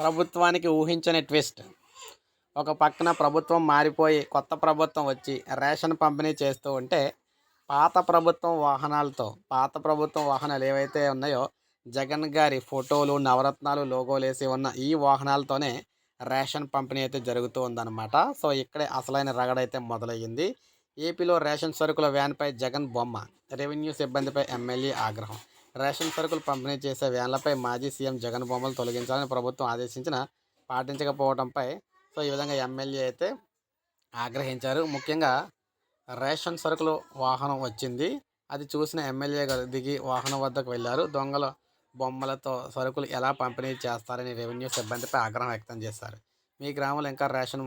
ప్రభుత్వానికి ఊహించని ట్విస్ట్. ఒక పక్కన ప్రభుత్వం మారిపోయి కొత్త ప్రభుత్వం వచ్చి రేషన్ పంపిణీ చేస్తూ ఉంటే పాత ప్రభుత్వం వాహనాలతో పాత ప్రభుత్వం వాహనాలు ఏవైతే ఉన్నాయో జగన్ గారి ఫోటోలు నవరత్నాలు లోగోలు వేసి ఉన్న ఈ వాహనాలతోనే రేషన్ పంపిణీ అయితే జరుగుతూ ఉందన్నమాట. సో ఇక్కడే అసలైన రగడైతే మొదలయ్యింది. ఏపీలో రేషన్ సరుకుల వ్యాన్పై జగన్ బొమ్మ రెవెన్యూ సిబ్బందిపై ఎమ్మెల్యే ఆగ్రహం. రేషన్ సరుకులు పంపిణీ చేసే వ్యాన్లపై మాజీ సీఎం జగన్ బొమ్మలు తొలగించాలని ప్రభుత్వం ఆదేశించిన పాటించకపోవడంపై సో ఈ విధంగా ఎమ్మెల్యే అయితే ఆగ్రహించారు. ముఖ్యంగా రేషన్ సరుకులు వాహనం వచ్చింది. అది చూసిన ఎమ్మెల్యే గారు దిగి వాహనం వద్దకు వెళ్ళారు. దొంగల బొమ్మలతో సరుకులు ఎలా పంపిణీ చేస్తారని రెవెన్యూ సిబ్బందిపై ఆగ్రహం వ్యక్తం చేశారు. మీ గ్రామంలో ఇంకా రేషన్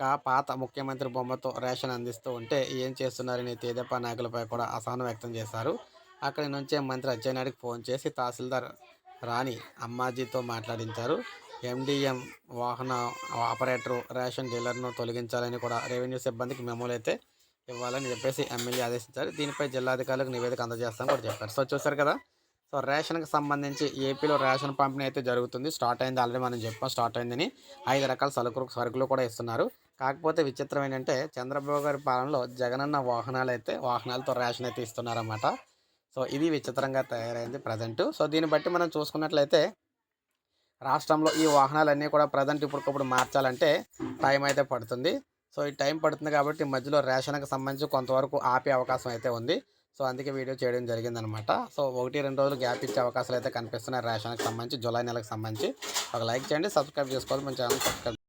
కా పాత ముఖ్యమంత్రి బొమ్మతో రేషన్ అందిస్తూ ఉంటే ఏం చేస్తున్నారని తేదపా నాయకులపై కూడా అసహనం వ్యక్తం చేశారు. అక్కడి నుంచే మంత్రి అచ్చెన్నాయుడికి ఫోన్ చేసి తహసీల్దార్ రాణి అమ్మాజీతో మాట్లాడించారు. ఎండిఎం వాహన ఆపరేటరు రేషన్ డీలర్ను తొలగించాలని కూడా రెవెన్యూ సిబ్బందికి మెమోలు అయితే ఇవ్వాలని చెప్పేసి ఎమ్మెల్యే ఆదేశించారు. దీనిపై జిల్లాధికారులకు నివేదిక అందజేస్తామని కూడా చెప్పారు. సో చూసారు కదా? సో రేషన్కి సంబంధించి ఏపీలో రేషన్ పంపిణీ అయితే జరుగుతుంది. స్టార్ట్ అయింది ఆల్రెడీ మనం చెప్పాం స్టార్ట్ అయిందని ఐదు రకాల సరుకులు సరుకులు కూడా ఇస్తున్నారు. కాకపోతే విచిత్రం ఏంటంటే చంద్రబాబు గారి పాలనలో జగనన్న వాహనాలు అయితే వాహనాలతో రేషన్ అయితే ఇస్తున్నారన్నమాట. సో ఇది విచిత్రంగా తయారైంది ప్రజెంట్. సో దీన్ని బట్టి మనం చూసుకున్నట్లయితే రాష్ట్రంలో ఈ వాహనాలన్నీ కూడా ప్రజెంట్ ఇప్పటికప్పుడు మార్చాలంటే టైం అయితే పడుతుంది. సో ఈ టైం పడుతుంది కాబట్టి మధ్యలో రేషన్కి సంబంధించి కొంతవరకు ఆపే అవకాశం అయితే ఉంది. సో అందుకే వీడియో చేయడం జరిగిందనమాట. సో ఒకటి రెండు రోజులు గ్యాప్ ఇచ్చే అవకాశాలు అయితే కనిపిస్తున్నాయి రేషన్కి సంబంధించి జూలై నెలకు సంబంధించి. ఒక లైక్ చేయండి సబ్స్క్రైబ్ చేసుకోవాలి మన ఛానల్ సబ్స్క్రైబ్